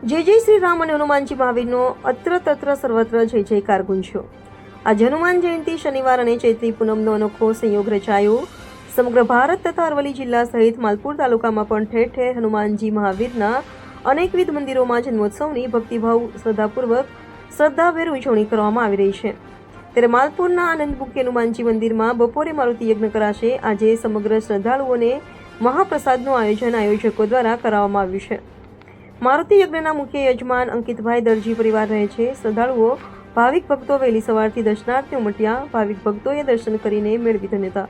જય જય શ્રી રામ અને હનુમાનજી મહાવીરનો અત્ર તત્ર સર્વત્ર જય જયકાર ગુંજ્યો. આજે હનુમાન જયંતિ શનિવાર અને ચૈત્રી પૂનમનો અનોખો સંયોગ રચાયો. સમગ્ર ભારત તથા અરવલ્લી જિલ્લા સહિત માલપુર તાલુકામાં પણ ઠેર ઠેર હનુમાનજી મહાવીરના અનેકવિધ મંદિરોમાં જન્મોત્સવની ભક્તિભાવ શ્રદ્ધાપૂર્વક શ્રદ્ધાભેર ઉજવણી કરવામાં આવી રહી છે. ત્યારે માલપુરના આનંદબુકી હનુમાનજી મંદિરમાં બપોરે મારુતિ યજ્ઞ કરાશે. આજે સમગ્ર શ્રદ્ધાળુઓને મહાપ્રસાદનું આયોજન આયોજકો દ્વારા કરાવવામાં આવ્યું છે. મારુતિ યજ્ઞના મુખ્ય યજમાન અંકિતભાઈ દરજી પરિવાર રહે છે. શ્રદ્ધાળુઓ, ભાવિક ભક્તો વહેલી સવારથી દર્શનાર્થે ઉમટ્યા. ભાવિક ભક્તોએ દર્શન કરીને મેળવી ધન્યતા.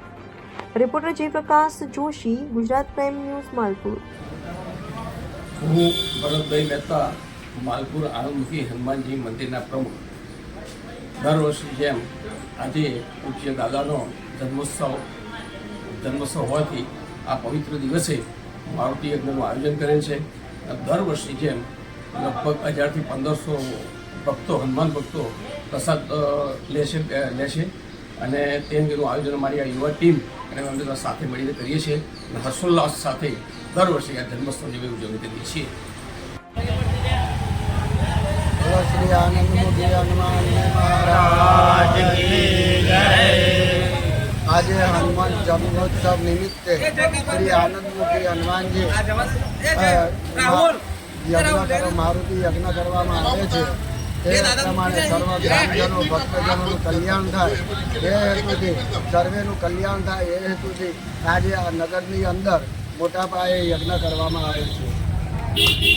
Reporter Jayprakash Joshi, Gujarat prime news, Malpur. હું ભરતભાઈ મહેતા, માલપુર આણંદમુખી હનુમાનજી મંદિરના પ્રમુખ. દર વર્ષની જેમ આજે પૂજ્ય દાદાનો જન્મોત્સવ જન્મોત્સવ હોવાથી આ પવિત્ર દિવસે મારુતિ યજ્ઞનું આયોજન કરેલ છે. દર વર્ષની જેમ લગભગ હજારથી પંદરસો ભક્તો, હનુમાન ભક્તો પ્રસાદ લે લેશે લે છે. અને તે અંગેનું આયોજન અમારી આ યુવા ટીમ અને અમે સાથે મળીને કરીએ છીએ. અને હર્ષોલ્લાસ સાથે દર વર્ષે આ જન્મોત્સવ જેવી ઉજવણી કરીએ છીએ. શ્રી આનંદ મહારાજ. આજે હનુમાન જન્મોત્સવ નિમિત્તે શ્રી આનંદમુખી હનુમાનજી યજ્ઞ મારુતિ યજ્ઞ કરવામાં આવે છે. તે પ્રમાણે સર્વ ગ્રામજનો ભક્તજનોનું કલ્યાણ થાય. એ હેતુથી સર્વેનું કલ્યાણ થાય. એ હેતુથી આજે આ નગરની અંદર મોટા પાયે યજ્ઞ કરવામાં આવે છે.